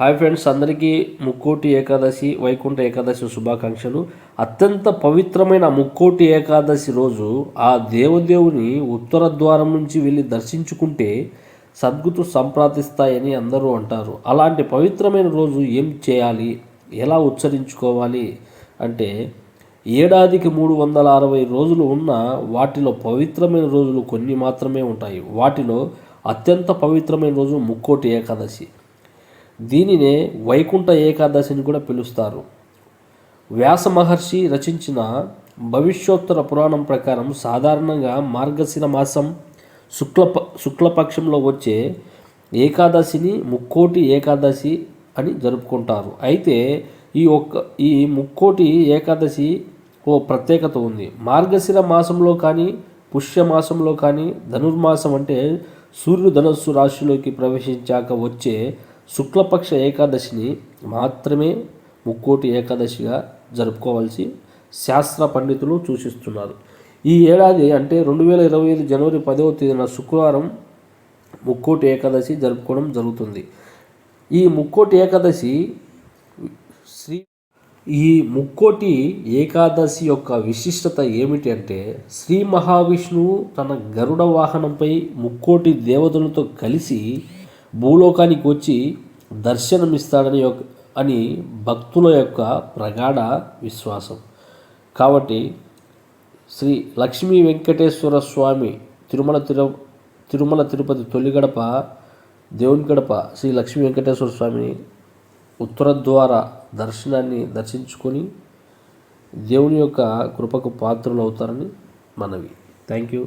Hi friends అందరికీ ముక్కోటి ఏకాదశి వైకుంఠ ఏకాదశి శుభాకాంక్షలు. అత్యంత పవిత్రమైన ముక్కోటి ఏకాదశి రోజు ఆ దేవదేవుని ఉత్తర ద్వారం నుంచి వెళ్ళి దర్శించుకుంటే సద్గుతు సంప్రాప్తిస్తాయని అందరూ అంటారు. అలాంటి పవిత్రమైన రోజు ఏం చేయాలి? ఎలా ఉచ్చరించుకోవాలి? అంటే ఏడాదికి మూడు వందల అరవై రోజులు ఉన్న వాటిలో పవిత్రమైన రోజులు కొన్ని మాత్రమే ఉంటాయి. వాటిలో అత్యంత పవిత్రమైన రోజు ముక్కోటి ఏకాదశి. దీనినే వైకుంఠ ఏకాదశిని కూడా పిలుస్తారు. వ్యాస మహర్షి రచించిన భవిష్యోత్తర పురాణం ప్రకారం సాధారణంగా మార్గశిర మాసం శుక్ల శుక్లపక్షంలో వచ్చే ఏకాదశిని ముక్కోటి ఏకాదశి అని జరుపుకుంటారు. అయితే ఈ ఒక్క ఈ ముక్కోటి ఏకాదశి ఓ ప్రత్యేకత ఉంది. మార్గశిర మాసంలో కానీ పుష్యమాసంలో కానీ ధనుర్మాసం అంటే సూర్యుడు ధనస్సు రాశిలోకి ప్రవేశించాక వచ్చే శుక్లపక్ష ఏకాదశిని మాత్రమే ముక్కోటి ఏకాదశిగా జరుపుకోవాల్సి శాస్త్ర పండితులు సూచిస్తున్నారు. ఈ ఏడాది అంటే రెండు వేల ఇరవై ఐదు జనవరి పదవ తేదీన శుక్రవారం ముక్కోటి ఏకాదశి జరుపుకోవడం జరుగుతుంది. ఈ ముక్కోటి ఏకాదశి శ్రీ ఈ ముక్కోటి ఏకాదశి యొక్క విశిష్టత ఏమిటి అంటే శ్రీ మహావిష్ణువు తన గరుడ వాహనంపై ముక్కోటి దేవతలతో కలిసి భూలోకానికి వచ్చి దర్శనమిస్తాడని యొక్క అని భక్తుల యొక్క ప్రగాఢ విశ్వాసం. కాబట్టి శ్రీ లక్ష్మీ వెంకటేశ్వర స్వామి తిరుమల తిరు తిరుమల తిరుపతి తొలిగడప దేవుని గడప శ్రీ లక్ష్మీ వెంకటేశ్వర స్వామిని ఉత్తర ద్వార దర్శనాన్ని దర్శించుకొని దేవుని యొక్క కృపకు పాత్రలు అవుతారని మనవి. Thank you.